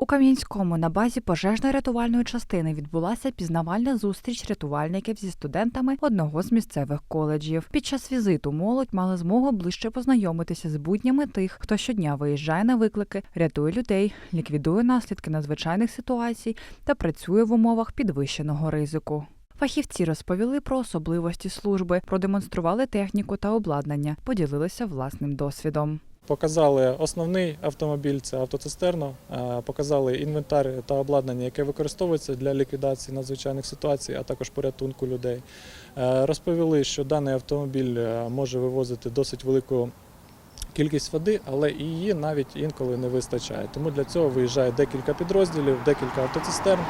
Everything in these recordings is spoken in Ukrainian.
У Кам'янському на базі пожежно-рятувальної частини відбулася пізнавальна зустріч рятувальників зі студентами одного з місцевих коледжів. Під час візиту молодь мала змогу ближче познайомитися з буднями тих, хто щодня виїжджає на виклики, рятує людей, ліквідує наслідки надзвичайних ситуацій та працює в умовах підвищеного ризику. Фахівці розповіли про особливості служби, продемонстрували техніку та обладнання, поділилися власним досвідом. Показали основний автомобіль, це автоцистерну, е, показали інвентар та обладнання, яке використовується для ліквідації надзвичайних ситуацій, а також порятунку людей. Е, Розповіли, що даний автомобіль е, може вивозити досить велику кількість води, але її навіть інколи не вистачає. Тому для цього виїжджає декілька підрозділів, декілька автоцистерн.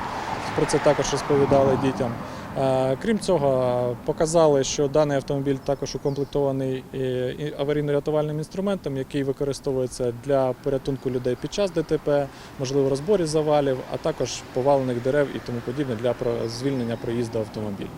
Про це також розповідали дітям. Е, Крім цього, показали, що даний автомобіль також укомплектований аварійно-рятувальним інструментом, який використовується для порятунку людей під час ДТП, можливо, розборі завалів, а також повалених дерев і тому подібне для звільнення проїзду автомобіля.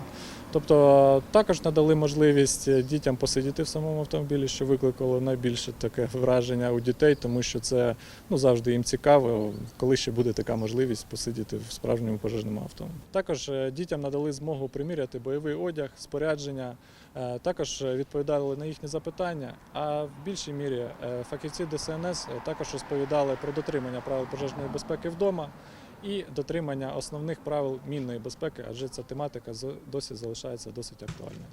Тобто також надали можливість дітям посидіти в самому автомобілі, що викликало найбільше таке враження у дітей, тому що це ну, завжди їм цікаво, коли ще буде така можливість посидіти в справжньому пожежному авто. Також е, дітям надали змогу приміряти бойовий одяг, спорядження, е, також відповідали на їхні запитання. А в більшій мірі е, фахівці ДСНС також розповідали про дотримання правил пожежної безпеки вдома і дотримання основних правил мінної безпеки, адже ця тематика досі залишається досить актуальною.